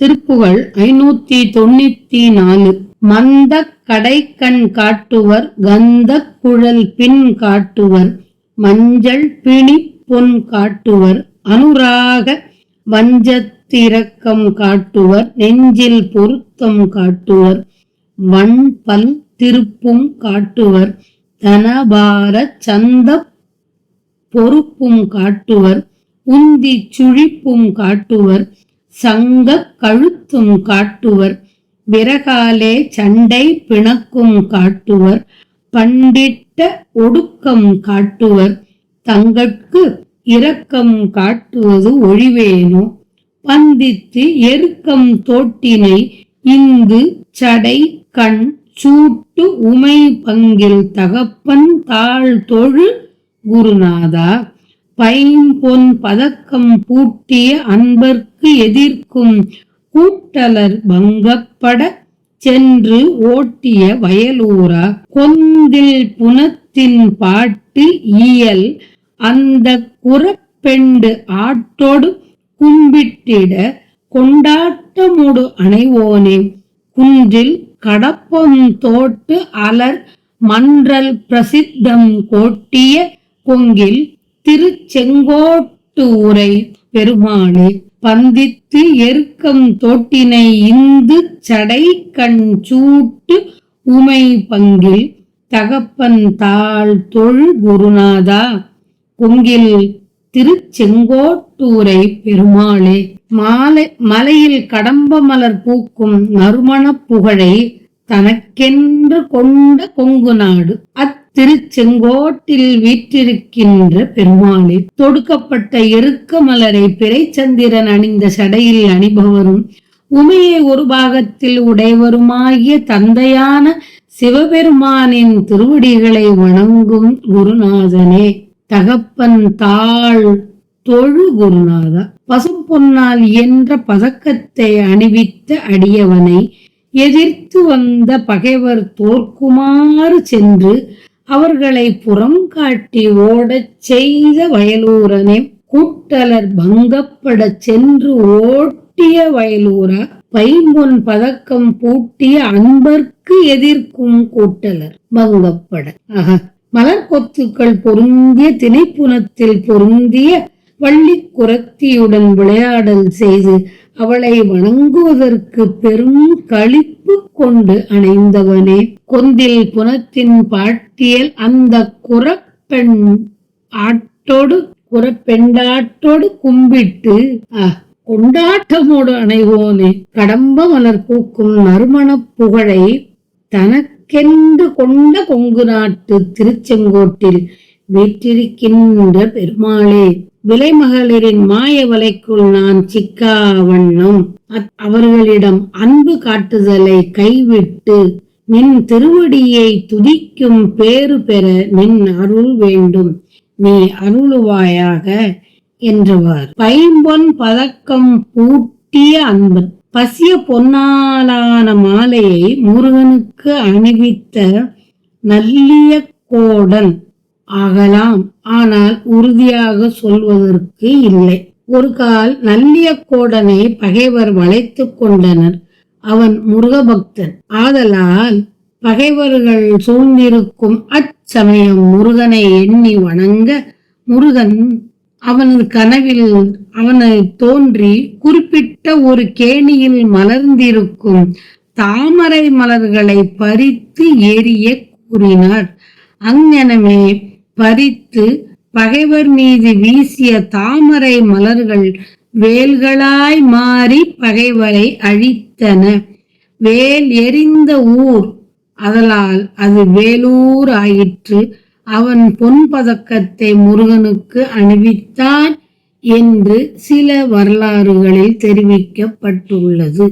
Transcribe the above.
திருப்புகழ் ஐநூத்தி தொண்ணூத்தி நாலு. மந்த கடைக்கண் காட்டுவர் கந்த குழல் பின் காட்டுவர் மஞ்சள் பிணி பொன் காட்டுவர் அனுராக வஞ்சத்திரக்கம் காட்டுவர் நெஞ்சில் பொருத்தம் காட்டுவர் வன்பல் திருப்பும் காட்டுவர் தனபார சந்த பொறுப்பும் காட்டுவர் உந்தி சுழிப்பும் காட்டுவர் சங்க கழுத்தும் காட்டுவர். விரகாலே சண்டை பிணக்கும் காட்டுவர். பண்டிட்ட ஒடுக்கம் காட்டுவர். தங்கட்கு இரக்கம் காட்டுவது ஒழிவேனோ? பந்தித்து எருக்கம் தோட்டினை இந்து சடை கண் சூட்டு உமை பங்கில் தகப்பன் தாழ் தொழு குருநாதா. பைம்பொன் பதக்கம் பூட்டிய அன்பர்க்கு எதிர்க்கும் கூட்டலர் பங்கப்பட சென்று ஓட்டிய வயலூரா கொந்தில் புனத்தின் பாட்டு இயல் அந்த குறப்பெண்டு ஆட்டோடு கும்பிட்டிட கொண்டாட்டமுடு அணைவோனே. குன்றில் கடப்பம் தோட்டு அலர் மன்றல் பிரசித்தம் கோட்டிய கொங்கில் திருச்செங்கோட்டூரை பெருமாளே பெருமானே பந்தித்து எருக்கம் தோட்டினை இந்து சடை கண் சூட்டு உமை பங்கில் தகப்பன் தாள் தொழு குருநாதா. கொங்கில் திருச்செங்கோட்டூரை பெருமாளே மாலை மலையில் கடம்ப மலர் பூக்கும் நறுமணப் புகழை தனக்கென்று கொண்ட கொங்கு நாடு அத்திருச்செங்கோட்டில் வீற்றிருக்கின்ற பெருமாளே தொடுக்கப்பட்ட எருக்க மலரை பிறைச்சந்திரன் அணிந்த சடையில் அணிபவரும் உமையை ஒரு பாகத்தில் உடையவருமாகிய தந்தையான சிவபெருமானின் திருவடிகளை வணங்கும் குருநாதனே தகப்பன் தாழ் தொழு குருநாதா. பசும் பொன்னால் இயன்ற பதக்கத்தை அணிவித்த அடியவனை எதிர்த்து வந்த பகைவர் தோற்குமாறு சென்று அவர்களை புறம் காட்டி ஓடச் செய்த வயலூரனே கூட்டலர் பங்கப்பட சென்று ஓட்டிய வயலூரா பைம்பொன் பதக்கம் பூட்டிய அன்பர்க்கு எதிர்க்கும் கூட்டலர் பங்கப்பட. ஆஹா மலர் கொத்துக்கள் பொருந்திய திணைப்புணத்தில் பொருந்திய வள்ளி குரத்தியுடன் விளையாடல் செய்து அவளை வணங்குவதற்கு பெரும் களிப்பு கொண்டு அணைந்தவனே. கொந்தில் புனத்தின் பாட்டியல் அந்த குரப்பெண் ஆட்டோடு குரப்பெண்டாட்டோடு கும்பிட்டு கொண்டாட்டமோடு அணைவோனே. கடம்ப மலர் பூக்கும் நறுமணப் புகழை தனக்கென்று கொண்ட கொங்கு நாட்டு திருச்செங்கோட்டில் வீற்றிருக்கின்ற பெருமாளே. விலைமகளிரின் மாய வலைக்குள் நான் சிக்கா வண்ணம் அவர்களிடம் அன்பு காட்டுதலை கைவிட்டு நின் திருவடியை துதிக்கும் பேறு பெற நின் அருள் வேண்டும். நீ அருளுவாயாக என்றவர். பைம்பொன் பதக்கம் பூட்டிய அன்பன் பசிய பொன்னாலான மாலையை முருகனுக்கு அணிவித்த நல்லிய கோடன். ஆகலாம். ஆனால் உறுதியாக சொல்வதற்கு இல்லை. ஒரு கால் நல்லிய கோடனை பகைவர் வளைத்துக் கொண்டனர். அவன் முருகபக்தன். ஆதலால் பகைவர்கள் சூழ்ந்திருக்கும் அச்சமயம் முருகனை எண்ணி வணங்க முருகன் அவனது கனவில் அவனை தோன்றி குறிப்பிட்ட ஒரு கேணியில் மலர்ந்திருக்கும் தாமரை மலர்களை பறித்து எரிய கூறினார். அங்ஙனமே பறித்து பகைவர் மீது வீசிய தாமரை மலர்கள் வேல்களாய் மாறி பகைவரை அழித்தன. வேல் எரிந்த ஊர் அதலால் அது வேலூர் ஆயிற்று. அவன் பொன் பதக்கத்தை முருகனுக்கு அணிவித்தான் என்று சில வரலாறுகளில் தெரிவிக்கப்பட்டுள்ளது.